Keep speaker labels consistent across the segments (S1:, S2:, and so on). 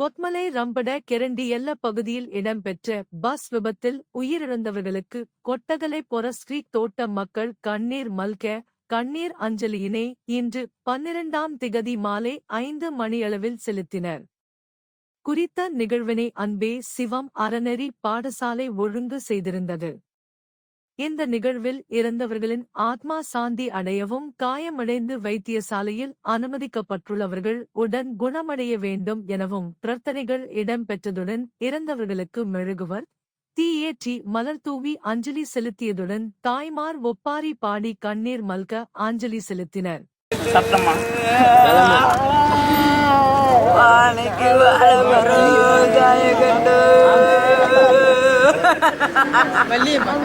S1: கொத்மலை ரம்பட கெரண்டி எல்ல பகுதியில் இடம்பெற்ற பஸ் விபத்தில் உயிரிழந்தவர்களுக்கு கொட்டகலை பொரஸ்ரீ தோட்ட மக்கள் கண்ணீர் மல்க கண்ணீர் அஞ்சலியினை இன்று பன்னிரண்டாம் திகதி மாலை ஐந்து மணியளவில் செலுத்தினர். குறித்த நிகழ்வினை அன்பே சிவம் அறநெறி பாடசாலை ஒழுங்கு செய்திருந்தது. இந்த நிகழ்வில் இறந்தவர்களின் ஆத்மா சாந்தி அடையவும் காயமடைந்து வைத்தியசாலையில் அனுமதிக்கப்பட்டுள்ளவர்கள் உடன் குணமடைய வேண்டும் எனவும் பிரார்த்தனைகள் இடம்பெற்றதுடன் இறந்தவர்களுக்கு மெழுகுவர். தீயேற்றி மலர் தூவி அஞ்சலி செலுத்தியதுடன் தாய்மார் ஒப்பாரி பாடி கண்ணீர் மல்க அஞ்சலி செலுத்தினர்.
S2: சத்தமா?
S3: Malim. Ang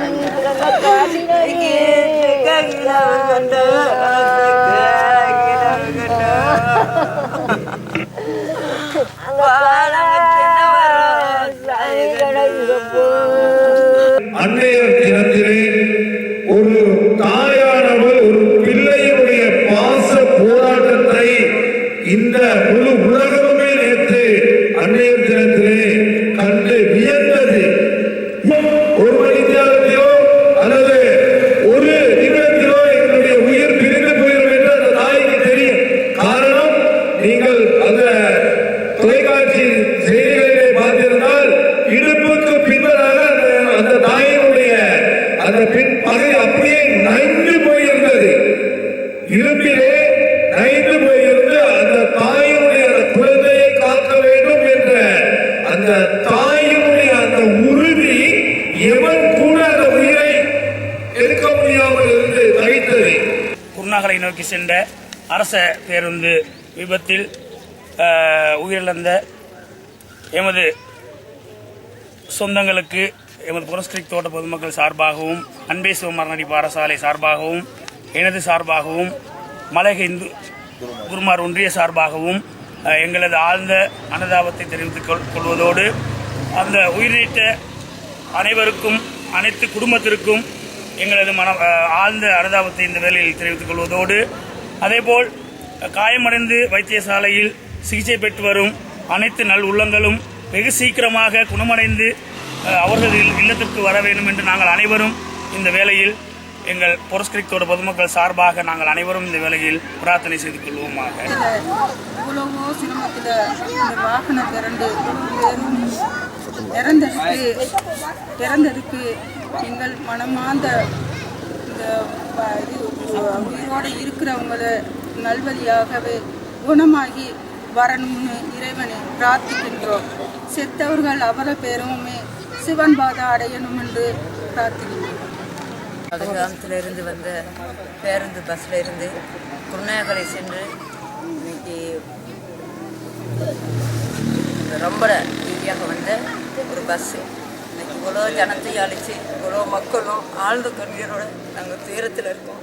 S3: Anir அந்த பின் பகை அப்படியே நைந்து போயிருந்தது. இடுப்பிலே நைந்து போயிருந்து அந்த தாயினுடைய அந்த குழந்தையை காக்க வேண்டும் என்ற அந்த தாயினுடைய அந்த உறுதி எவன் கூட அந்த உயிரை எடுக்க முடியாமல் இருந்து தவித்தது.
S2: குருநாகலை நோக்கி சென்ற அரச பேருந்து விபத்தில் அஹ், உயிரிழந்த எமது சொந்தங்களுக்கு எமது புரஸ்கிரிக் தோட்ட பொதுமக்கள் சார்பாகவும் அன்பே சிவமரணி பாடசாலை சார்பாகவும் எனது சார்பாகவும் மலக இந்து குருமார் ஒன்றிய சார்பாகவும் எங்களது ஆழ்ந்த அனுதாபத்தை தெரிவித்துக் கொள்வதோடு அந்த உயிரிழந்த அனைவருக்கும் அனைத்து குடும்பத்திற்கும் எங்களது மன ஆழ்ந்த அனுதாபத்தை இந்த வேளையில் தெரிவித்துக் கொள்வதோடு அதேபோல் காயமடைந்து வைத்தியசாலையில் சிகிச்சை பெற்று வரும் அனைத்து நல் உள்ளங்களும் வெகு சீக்கிரமாக குணமடைந்து அவர்கள் இல்லத்திற்கு வர வேண்டும் என்று நாங்கள் அனைவரும் இந்த வேளையில் எங்கள் புரஸ்கிரிக்தோட பொதுமக்கள் சார்பாக நாங்கள் அனைவரும் இந்த வேளையில் பிரார்த்தனை செய்து கொள்வோமாக.
S4: இறந்ததுக்கு பிறந்ததுக்கு எங்கள் மனமார்ந்த இந்த இது உயிரோடு இருக்கிறவங்களை நல்வழியாகவே குணமாகி வரணும்னு இறைவனை பிரார்த்திக்கின்றோம். செத்தவர்கள் அவர பேருமே சிவன் பாதா அடையணும் என்று பிரார்த்திக்கிறேன்
S5: கிராமத்தில் இருந்து வந்த பேருந்து பஸ்ல இருந்து குருநாகலை சென்று இன்னைக்கு ரொம்ப ரீதியாக வந்த ஒரு பஸ்ஸு இன்னைக்கு இவ்வளோ ஜனத்தையும் அழிச்சு இவ்வளோ மக்களும் ஆழ்ந்த கண்ணீரோட நாங்கள் துயரத்தில் இருக்கோம்.